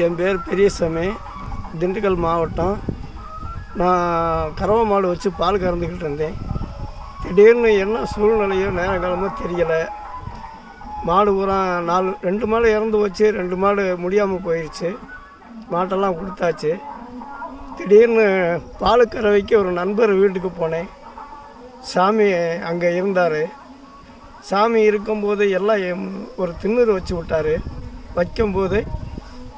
என் பேர் பெரியசாமி திண்டுக்கல் மாவட்டம். நான் கறவை மாடு வச்சு பால் கறந்துக்கிட்டு இருந்தேன். திடீர்னு என்ன சூழ்நிலையோ நேர காலமோ தெரியலை. மாடு பூரா நாலு ரெண்டு மாடு இறந்து போச்சு ரெண்டு மாடு முடியாமல் போயிடுச்சு மாட்டெல்லாம் கொடுத்தாச்சு. திடீர்னு பால் கறவைக்கு ஒரு நண்பர் வீட்டுக்கு போனேன். சாமி அங்கே இருந்தார். சாமி இருக்கும்போது எல்லாம் எம்- ஒரு திண்ணூறு வச்சு விட்டாரு. வைக்கும்போது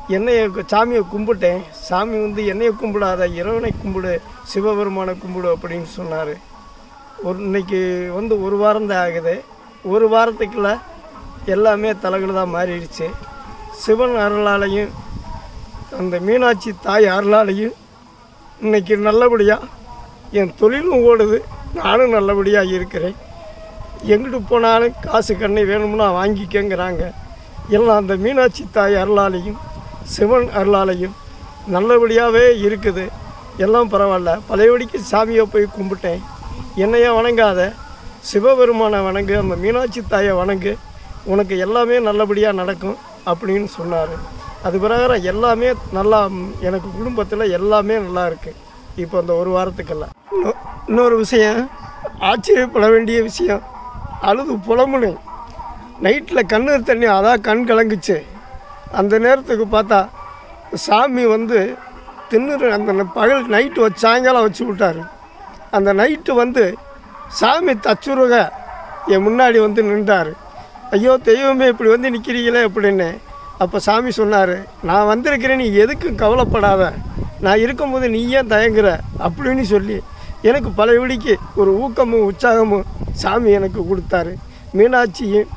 என்னையை சாமியை கும்பிட்டேன். சாமி வந்து என்னையை கும்பிடாத இறைவனை கும்பிடு சிவபெருமானை கும்பிடு அப்படின்னு சொன்னார். ஒரு இன்னைக்கு வந்து ஒரு வாரம் தான் ஆகுது. ஒரு வாரத்துக்குள்ள எல்லாமே தலைகளாக மாறிடுச்சு. சிவன் அருளாலையும் அந்த மீனாட்சி தாய் அருளாலையும் இன்னைக்கு நல்லபடியாக என் தொழிலும் ஓடுது. நானும் நல்லபடியாக இருக்கிறேன். எங்கிட்டு போனாலும் காசு கண்ணை வேணும்னா வாங்கிக்கங்கிறாங்க. எல்லாம் அந்த மீனாட்சி தாய் அருளாலையும் சிவன் அருளாலையும் நல்லபடியாகவே இருக்குது. எல்லாம் பரவாயில்ல. பழையபடிக்கு சாமியை போய் கும்பிட்டேன். என்னையை வணங்காத. சிவபெருமானை வணங்கு அந்த மீனாட்சி தாயை வணங்கு. உனக்கு எல்லாமே நல்லபடியாக நடக்கும் அப்படின்னு சொன்னார். அது பிரகாரம் எல்லாமே நல்லா எனக்கு குடும்பத்தில் எல்லாமே நல்லா இருக்குது இப்போ அந்த ஒரு வாரத்துக்கெல்லாம். இன்னொ- இன்னொரு விஷயம். ஆச்சரியப்பட வேண்டிய விஷயம். அழுது புலம்புனேன். நைட்டில் கண்ணு தண்ணி அதான் கண் கலங்குச்சு. அந்த நேரத்துக்கு பார்த்தா சாமி வந்து திண்ணூறு அந்த பகல் நைட்டு வச்சு சாயங்காலம் வச்சு விட்டாரு. அந்த நைட்டு வந்து சாமி தச்சுருக என் முன்னாடி வந்து நின்றார். ஐயோ தெய்வமே இப்படி வந்து நிற்கிறீங்களே அப்படின்னு. அப்போ சாமி சொன்னார் நான் வந்திருக்கிறேன் நீ எதுக்கும் கவலைப்படாத? நான் இருக்கும்போது நீ ஏன் தயங்குற? அப்படின்னு சொல்லி எனக்கு பழையபடிக்கு ஒரு ஊக்கமும் உற்சாகமும் சாமி எனக்கு கொடுத்தாரு. மீனாட்சியும்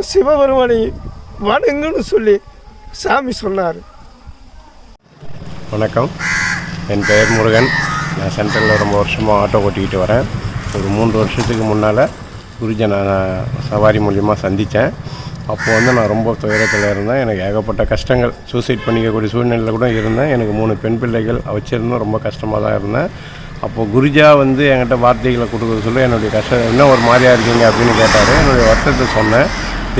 சிவபெருமானையும் வணங்குன்னு சொல்லி சாமி சொன்னார். வணக்கம். என் பெயர் முருகன். நான் சென்ட்ரலில் ரொம்ப வருஷமாக ஆட்டோ ஓட்டிக்கிட்டு வரேன். ஒரு மூன்று வருஷத்துக்கு முன்னால் குருஜை நான் சவாரி மூலியமாக சந்தித்தேன். அப்போது வந்து நான் ரொம்ப துயரத்தில் இருந்தேன். எனக்கு ஏகப்பட்ட கஷ்டங்கள். சூசைட் பண்ணிக்கக்கூடிய சூழ்நிலையில் கூட இருந்தேன். எனக்கு மூணு பெண் பிள்ளைகள் வச்சுருந்தேன். ரொம்ப கஷ்டமாக தான் இருந்தேன். அப்போது குருஜா வந்து என்கிட்ட வார்த்தைகளை கொடுக்குறது சொல்லி என்னுடைய கஷ்டம் என்ன ஒரு மாதிரியாக இருக்கீங்க? அப்படின்னு கேட்டார். என்னுடைய வருத்தத்தை சொன்னேன்.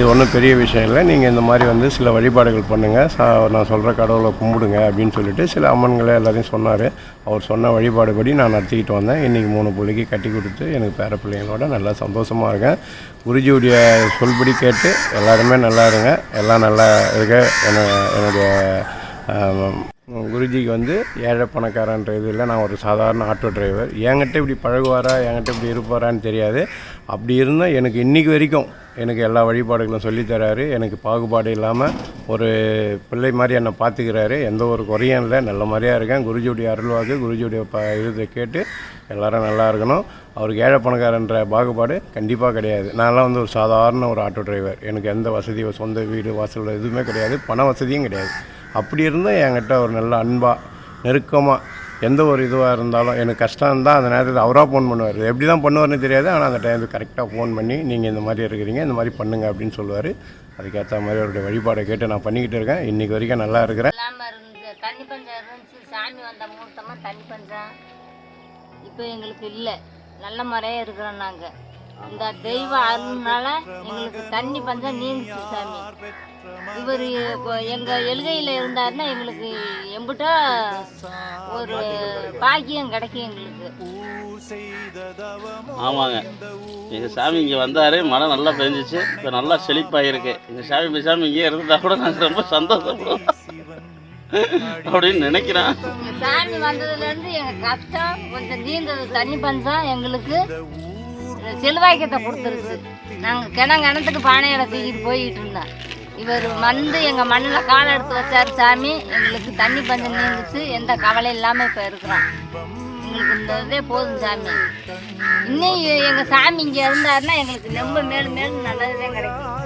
இது ஒன்றும் பெரிய விஷயம் இல்லை. நீங்கள் இந்த மாதிரி வந்து சில வழிபாடுகள் பண்ணுங்கள் சா நான் சொல்கிற கடவுளை கும்பிடுங்க அப்படின்னு சொல்லிட்டு சில அம்மன்களை எல்லாரையும் சொன்னார். அவர் சொன்ன வழிபாடுபடி நான் நடத்திக்கிட்டு வந்தேன். இன்றைக்கி மூணு பிள்ளைக்கு கட்டி கொடுத்து எனக்கு பேர பிள்ளைங்களோட நல்லா சந்தோஷமாக இருக்கேன் குருஜியுடைய சொல்படி கேட்டு எல்லாருமே நல்லா இருங்க. எல்லாம் நல்லா இருக்க என்ன என்னுடைய குருஜிக்கு வந்து ஏழை பணக்காரன்ற இது இல்லை. நான் ஒரு சாதாரண ஆட்டோ டிரைவர். என்கிட்ட இப்படி பழகுவாரா? என்கிட்ட இப்படி இருப்பாரான்னு தெரியாது. அப்படி இருந்தால் எனக்கு இன்றைக்கி வரைக்கும் எனக்கு எல்லா வழிபாடுகளும் சொல்லித்தராரு. எனக்கு பாகுபாடு இல்லாமல் ஒரு பிள்ளை மாதிரி என்னை பார்த்துக்கிறாரு எந்த ஒரு குறையும் இல்லை. நல்ல மாதிரியாக இருக்கேன். குருஜியுடைய அருள்வாக்கு குருஜியுடைய ப இதை கேட்டு எல்லாரும் நல்லா இருக்கணும். அவருக்கு ஏழை பணக்காரன்ற பாகுபாடு கண்டிப்பாக கிடையாது. நான்லாம் வந்து ஒரு சாதாரண ஒரு ஆட்டோ டிரைவர். எனக்கு எந்த வசதி சொந்த வீடு வாசல் எதுவுமே கிடையாது. பண வசதியும் கிடையாது. அப்படி இருந்தால் என்கிட்ட ஒரு நல்ல அன்பாக நெருக்கமாக எந்த ஒரு இதுவாக இருந்தாலும் எனக்கு கஷ்டம் இருந்தால் அந்த நேரத்தில் அவராக ஃபோன் பண்ணுவார். எப்படி தான் பண்ணுவார்னு தெரியாது. ஆனால் அந்த டைமுக்கு கரெக்டாக ஃபோன் பண்ணி நீங்கள் இந்த மாதிரி இருக்கிறீங்க இந்த மாதிரி பண்ணுங்க அப்படின்னு சொல்லுவார். அதுக்கேற்ற மாதிரி அவருடைய வழிபாடை கேட்டு நான் பண்ணிக்கிட்டு இருக்கேன். இன்றைக்கி வரைக்கும் நல்லா இருக்கிறேன். தண்ணி பஞ்சம் இருந்துச்சு. சாமி வந்த முகூர்த்தமாக தண்ணி பஞ்சம். இப்போ எங்களுக்கு இல்லை. நல்ல முறையாக இருக்கிறோம் நாங்கள் இந்த தெய்வ அருள்னால எங்களுக்கு தண்ணி பஞ்சம் நீந்துச்சு சாமி. இவர் எங்கள் எழுகையில் இருந்தாருன்னா எங்களுக்கு எம்பிட்டோ ஒரு பாக்கியம் கிடைக்கும் எங்களுக்கு. ஆமாங்க. எங்கள் சாமி இங்கே வந்தார் மழை நல்லா பெஞ்சிச்சு இப்போ நல்லா செழிப்பாக இருக்கு எங்கள் சாமி பேசாமல் இங்கே இருந்தா கூட நாங்கள் ரொம்ப சந்தோஷப்படுவோம். அப்படின்னு நினைக்கிறேன். எங்க சாமி வந்ததுலேருந்து எங்கள் கஷ்டம் கொஞ்சம் நீந்தது தண்ணி பஞ்சம் எங்களுக்கு. செல்வாய்க்கத்தை கொடுத்துருச்சு. நாங்கள் கிணங்க கிணத்துக்கு பானையில தூக்கிட்டு போய்கிட்டு இருந்தோம். இவர் வந்து எங்கள் மண்ணில் காலை எடுத்து வச்சார் சாமி. எங்களுக்கு தண்ணி பஞ்சம் நீந்துச்சு. எந்த கவலை இல்லாமல் இப்போ இருக்கிறோம். எங்களுக்கு இந்த இதே போதும் சாமி. இன்னும் எங்கள் சாமி இங்கே இருந்தாருன்னா எங்களுக்கு ரொம்ப மேலும் மேலும் நல்லதுதான் கிடைக்கும்.